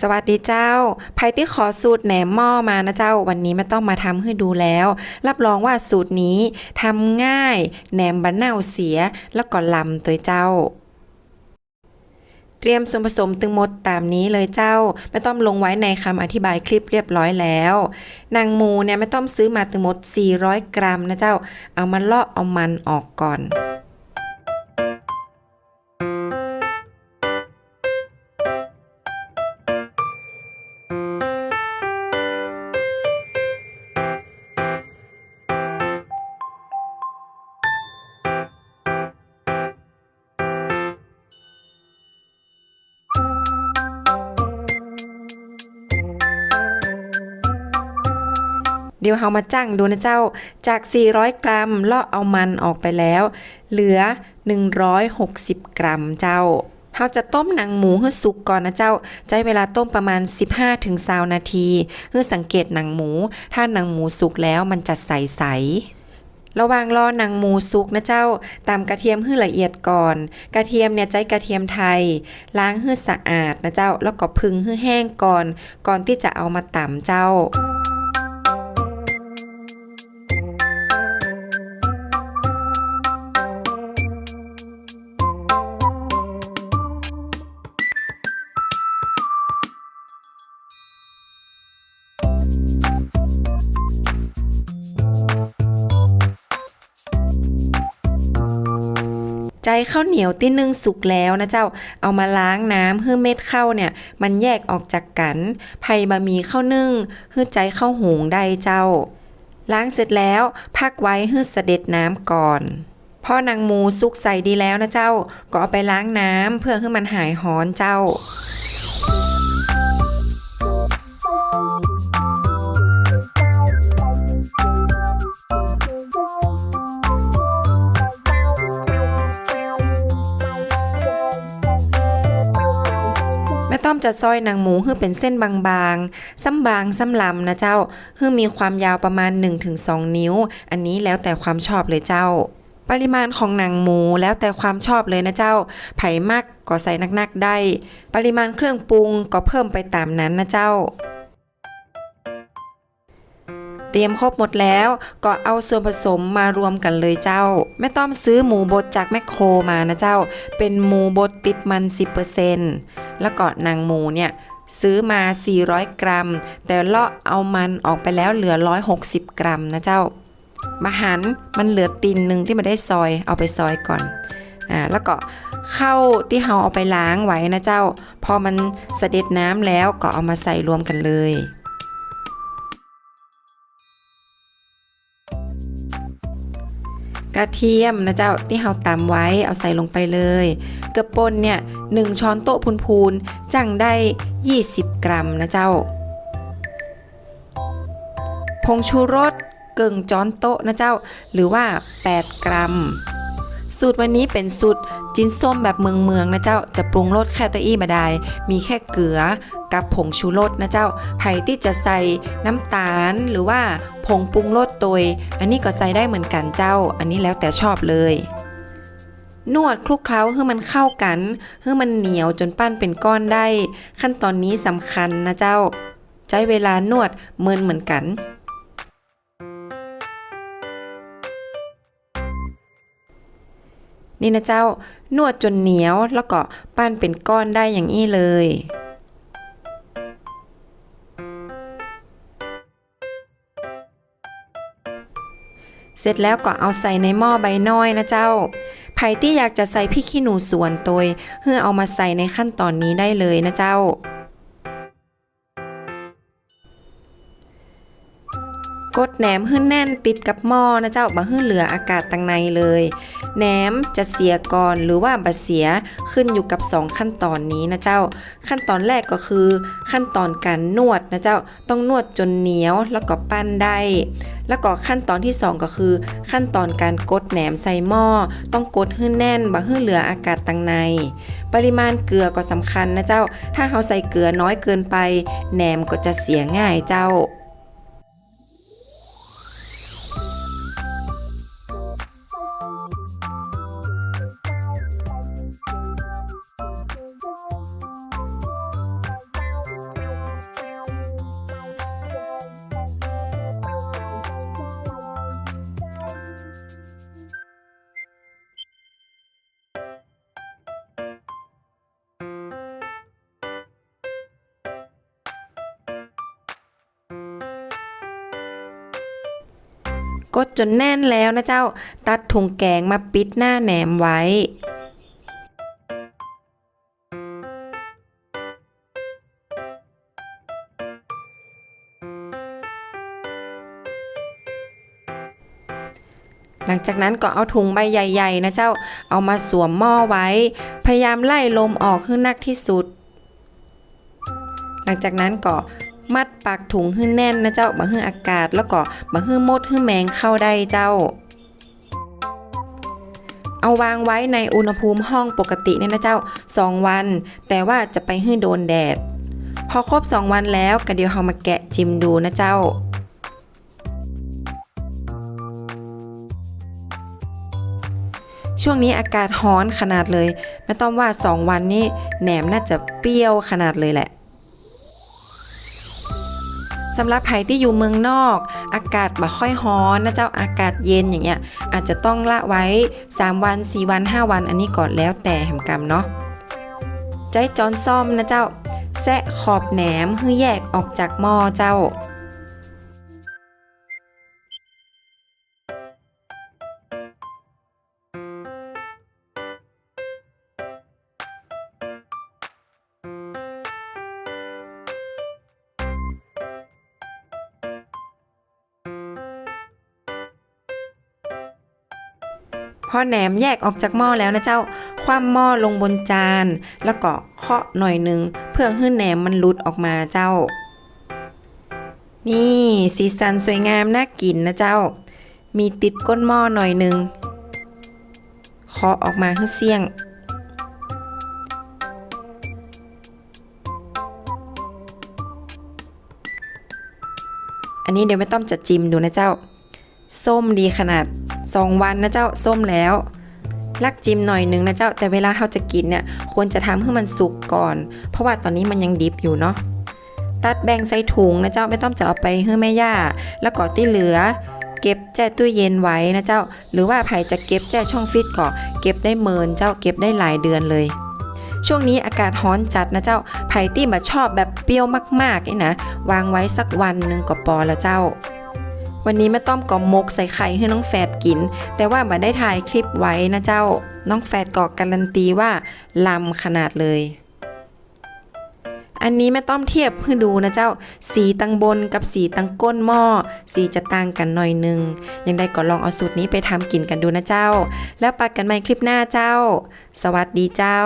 สวัสดีเจ้าไพที่ขอสูตรแหนมหม้อมานะเจ้า วันนี้ไม่ต้องมาทำให้ดูแล้ว รับรองว่าสูตรนี้ทำง่าย แหนมบันเน่าเสีย แล้วก็ลำตัวเจ้า เตรียมส่วนผสมตึงหมดตามนี้เลยเจ้า ไม่ต้องลงไว้ในคำอธิบายคลิปเรียบร้อยแล้วนางมูเนี่ยไม่ต้องซื้อมาตึงหมด 400 กรัมนะเจ้า เอามาเลาะเอามันออกก่อน เดี๋ยวเรามาจ้างดูนะเจ้า จาก 400 กรัมเลาะเอามันออกไปแล้ว เหลือ 160 กรัมเจ้าเราจะต้มหนังหมูให้สุกก่อนนะเจ้า ใช้เวลาต้มประมาณ 15-20นาทีเพื่อสังเกตหนังหมู ถ้าหนังหมูสุกแล้วมันจะใสๆระหว่างรอหนังหมูสุกนะเจ้า ตามกระเทียมให้ละเอียดก่อน กระเทียมเนี่ยใช้กระเทียมไทย ล้างให้สะอาดนะเจ้า แล้วก็พึงให้แห้งก่อน ก่อนที่จะเอามาตำเจ้า ใจข้าวเหนียวที่นึ่งสุกแล้วนะเจ้า เอามาล้างน้ำเพื่อเม็ดข้าวเนี่ย มันแยกออกจากกันไผ่บะหมี่ข้าวนึ่งเพื่อใจข้าวหุงได้เจ้า ล้างเสร็จแล้วพักไว้ให้เสด็จน้ำก่อนพ่อนางมูสุกใส่ดีแล้วนะเจ้า ก็เอาไปล้างน้ำเพื่อให้มันหายฮ้อนเจ้า จะซอยนางหมูให้เป็นเส้นบางๆ ซ้ำบางซ้ำลำนะเจ้าให้มีความยาวประมาณ 1-2 นิ้ว อันนี้แล้วแต่ความชอบเลยเจ้า ปริมาณของหนังหมูแล้วแต่ความชอบเลยนะเจ้า ไผ่มากก็ใส่นักๆได้ ปริมาณเครื่องปรุงก็เพิ่มไปตามนั้นนะเจ้า เตรียมครบหมดแล้วก็เอาส่วนผสมมารวมกันเลยเจ้า แม่ต้อมซื้อหมูบดจากแมคโครมานะเจ้า เป็นหมูบดติดมัน 10%แล้วก็นังหมูเนี่ยซื้อมา 400 กรัม แต่เลาะเอามันออกไปแล้วเหลือ 160 กรัมนะเจ้า มาหันมันเหลือตินหนึ่งที่มาได้ซอยเอาไปซอยก่อน อ่า แล้วก็เข้าที่เราเอาไปล้างไว้นะเจ้า พอมันสเสด็จน้ำแล้วก็เอามาใส่รวมกันเลย กระเทียมนะเจ้าที่เฮาตำไว้เอาใส่ลงไปเลยกระป่นเนี่ยหนึ่งช้อนโต๊ะพูนๆจังได้ 20 กรัมนะเจ้า ผงชูรสเกิงจ้อนโต๊ะนะเจ้า หรือว่า 8 กรัม สูตรวันนี้เป็นสูตรจินส้มแบบเมืองเมืองๆนะเจ้า จะปรุงรสแค่ตัวอี้มาได้ มีแค่เกลือกับผงชูรสนะเจ้าไผ่ที่จะใส่น้ำตาลหรือว่าผงปรุงรสตัวยอันนี้ก็ใส่ได้เหมือนกันเจ้า อันนี้แล้วแต่ชอบเลยนวดคลุกเคล้าให้มันเข้ากันให้มันเหนียวจนปั้นเป็นก้อนได้ ขั้นตอนนี้สำคัญนะเจ้า ใช้เวลานวดเมินเหมือนกัน นี่นะเจ้านวดจนเหนียวแล้วก็ปั้นเป็นก้อนได้อย่างนี้เลย เสร็จแล้วก็เอาใส่ในหม้อใบน้อยนะเจ้าไผ่ที่อยากจะใส่พริกขี้หนูส่วนตัวเพื่อเอามาใส่ในขั้นตอนนี้ได้เลยนะเจ้า กดแหนมให้แน่นติดกับหม้อนะเจ้าบ่ให้เหลืออากาศตังในเลย แหนมจะเสียก่อนหรือว่าบะเสียขึ้นอยู่กับ 2 ขั้นตอนนี้นะเจ้า ขั้นตอนแรกก็คือขั้นตอนการนวดนะเจ้าต้องนวดจนเหนียวแล้วก็ปั้นได้แล้วก็ขั้นตอนที่ 2 ก็คือ ขั้นตอนการกดแหนมใส่หม้อ ต้องกดให้แน่นบ่ให้เหลืออากาศตังใน ปริมาณเกลือก็สำคัญนะเจ้า ถ้าเขาใส่เกลือน้อยเกินไป แหนมก็จะเสียง่ายเจ้า กดจนแน่นแล้วนะเจ้า ตัดถุงแกงมาปิดหน้าแหนมไว้หลังจากนั้นก็เอาถุงใบใหญ่ ๆ นะเจ้า เอามาสวมหม้อไว้ พยายามไล่ลมออกให้นักที่สุด หลังจากนั้นก็ มัดปากถุงให้แน่นนะเจ้ามาให้อากาศ แล้วก็มาให้มดให้แมงเข้าได้เจ้า เอาวางไว้ในอุณหภูมิห้องปกติเนี่ยนะเจ้า 2 วัน แต่ว่าจะไปให้โดนแดด พอครบ 2 วันแล้วก็เดี๋ยวเรามาแกะจิมดูนะเจ้าช่วงนี้อากาศร้อนขนาดเลย ไม่ต้องว่า 2 วันนี้แหนมน่าจะเปรี้ยวขนาดเลยแหละ สำหรับไผ่ที่อยู่เมืองนอก อากาศบ่ค่อยฮ้อนนะเจ้าอากาศเย็นอย่างเงี้ยอาจจะต้องละไว้ 3 วัน 4 วัน 5 วัน อันนี้ก่อนแล้วแต่แหมกรรมเนาะใจจอนซ่อมนะเจ้าแซะขอบแหนมให้แยกออกจากหม้อเจ้า อแหนมแยกออกจากหม้อแล้วนะเจ้า คว่ำหม้อลงบนจาน แล้วก็เคาะหน่อยหนึง เพื่อให้แหนมมันหลุดออกมาเจ้า นี่สีสันสวยงามน่ากินนะเจ้า มีติดก้นหม้อหน่อยหนึงเคาะออกมาให้เสี่ยงอันนี้เดี๋ยวไม่ต้องจะจิ้มดูนะเจ้า ส้มดีขนาด 2 วันนะเจ้าส้มแล้ว ลักจิ้มหน่อยหนึงนะเจ้าแต่เวลาเราจะกินเนี่ยควรจะทำให้มันสุกก่อน เพราะว่าตอนนี้มันยังดิบอยู่เนาะตัดแบ่งใส่ถุงนะเจ้าไม่ต้องจะเอาไปให้แม่ย่า แล้วก็ที่เหลือ เก็บแจ้ตู้เย็นไว้นะเจ้า หรือว่าไผ่จะเก็บแจ้ช่องฟิตก็เก็บได้เมินเจ้าเก็บได้หลายเดือนเลยช่วงนี้อากาศร้อนจัดนะเจ้า ไผ่ที่มาชอบแบบเปรี้ยวมากๆนี่นะ วางไว้สักวันหนึ่งก็พอแล้วเจ้า วันนี้แม่ต้อมก็มกใส่ไข่ให้น้องแฟดกิน แต่ว่ามาได้ถ่ายคลิปไว้นะเจ้า น้องแฟดก็การันตีว่าลำขนาดเลย อันนี้แม่ต้อมเทียบให้ดูนะเจ้า สีตังบนกับสีตังก้นหม้อ สีจะต่างกันหน่อยหนึง ยังได้ก็ลองเอาสูตรนี้ไปทำกินกันดูนะเจ้า แล้วปากกันใหม่คลิปหน้าเจ้า สวัสดีเจ้า